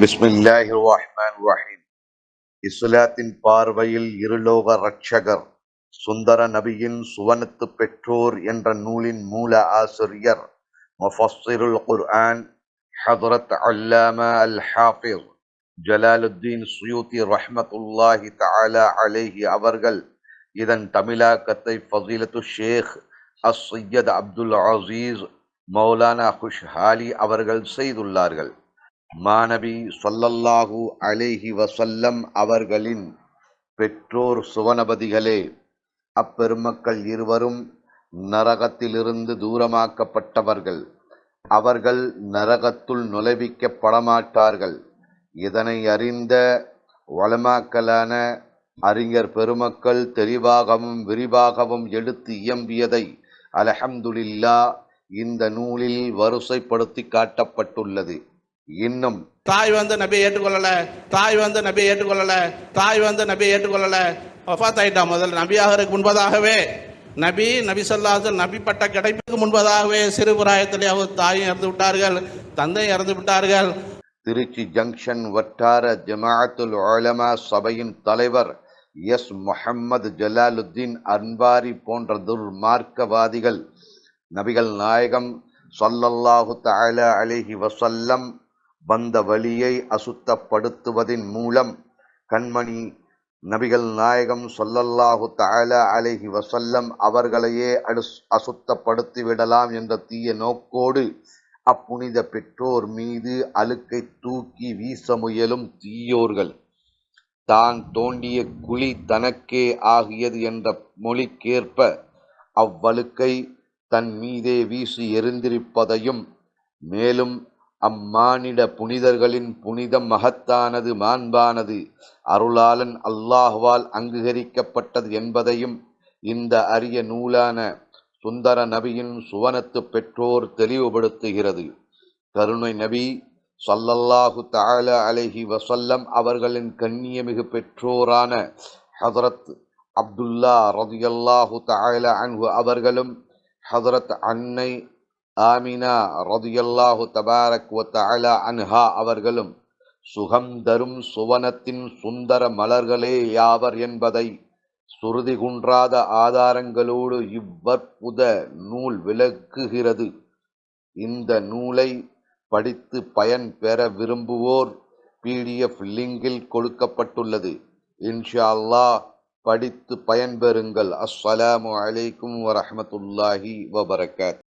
பிஸ்மில்லாஹி ரஹ்மான் ரஹீம் இஸ்லாத்தின் பார்வையில் இருலோக ரட்சகர் சுந்தர நபியின் சுவனத்து பெற்றோர் என்ற நூலின் மூல ஆசிரியர் முஃபஸ்ஸிருல் குர்ஆன் ஹதரத் அல்லாமா அல் ஹாஃபிஸ் ஜலாலுத்தீன் சுயூதி ரஹ்மத்துல்லாஹி தஆலா அலைஹி அவர்கள் இதன் தமிழாக்கத்தை ஃபசீலத்து ஷேக் அஸ் சையத் அப்துல் அசீஸ் மௌலானா குஷ்ஹாலி அவர்கள் செய்துள்ளார்கள் மாணவி சொல்லல்லாஹு அலைஹி வசல்லம் அவர்களின் பெற்றோர் சுவனபதிகளே அப்பெருமக்கள் இருவரும் நரகத்திலிருந்து தூரமாக்கப்பட்டவர்கள். அவர்கள் நரகத்துள் நுழைவிக்கப்படமாட்டார்கள் இதனை அறிந்த வளமாக்கலான அறிஞர் பெருமக்கள் தெளிவாகவும் விரிவாகவும் எடுத்து இயம்பியதை அலஹம்துலில்லா இந்த நூலில் வரிசைப்படுத்தி காட்டப்பட்டுள்ளது. இன்னும் தாய் வந்து நபியை ஏற்றுக்கொள்ளல தாய் வந்து நபியை ஏற்றுக்கொள்ளல தாய் வந்து நபியை ஏற்றுக்கொள்ளல. வஃபாத் ஆயிட்டா முதல்ல நபியாகிறதுக்கு முன்பதாகவே நபி நபி சொல்லாத நபி பட்ட கிடைப்புக்கு முன்பதாகவே சிறு பிராயத்திலே அவர் தாயும் இறந்து விட்டார்கள் தந்தையும் இறந்து விட்டார்கள். திருச்சி ஜங்ஷன் வட்டார ஜமாஅத்துல் உலமா சபையின் தலைவர் எஸ் முஹம்மது ஜலாலுத்தீன் அன்பாரி போன்ற துர்மார்க்கவாதிகள் நபிகள் நாயகம் ஸல்லல்லாஹு தஆலா அலைஹி வஸல்லம் வந்த வழியை அசுத்தப்படுத்துவதின் மூலம் கண்மணி நபிகள் நாயகம் சொல்லல்லாஹு தஆலா அலைஹி வசல்லம் அவர்களையே அடு அசுத்தப்படுத்தி விடலாம் என்ற தீய நோக்கோடு அப்புனித பெற்றோர் மீது அழுக்கை தூக்கி வீச முயலும் தீயோர்கள். தான் தோண்டிய குழி தனக்கே ஆகியது என்ற மொழிக்கேற்ப அவ்வழுக்கை தன் மீதே வீசி எறிந்திருப்பதையும் மேலும் அம்மானிட புனிதர்களின் புனிதம் மகத்தானது மாண்பானது. அருளாளன் அல்லாஹ்வால் அங்கீகரிக்கப்பட்டது என்பதையும் இந்த அரிய நூலான சுந்தர நபியின் சுவனத்து பெற்றோர் தெளிவுபடுத்துகிறது. கருணை நபி சல்லல்லாஹு தால அலஹி வசல்லம் அவர்களின் கண்ணியமிகு பெற்றோரான ஹசரத் அப்துல்லா ரதியல்லாஹு தஆலா அன்ஹு அவர்களும் ஹசரத் அன்னை ஆமினா ரதியல்லாஹு தபாரக் வ அன்ஹா அவர்களும் சுகம் தரும் சுவனத்தின் சுந்தர மலர்களே யாவர் என்பதை சுருதி குன்றாத ஆதாரங்களோடு இவ்வற்புத நூல் விளக்குகிறது. இந்த நூலை படித்து பயன் பெற விரும்புவோர் பிடிஎஃப் லிங்கில் கொடுக்கப்பட்டுள்ளது. இன்ஷா அல்லாஹ் படித்து பயன்பெறுங்கள் அஸ்ஸலாமு அலைக்கும் வரஹ்மத்துல்லாஹி வபரகாத்.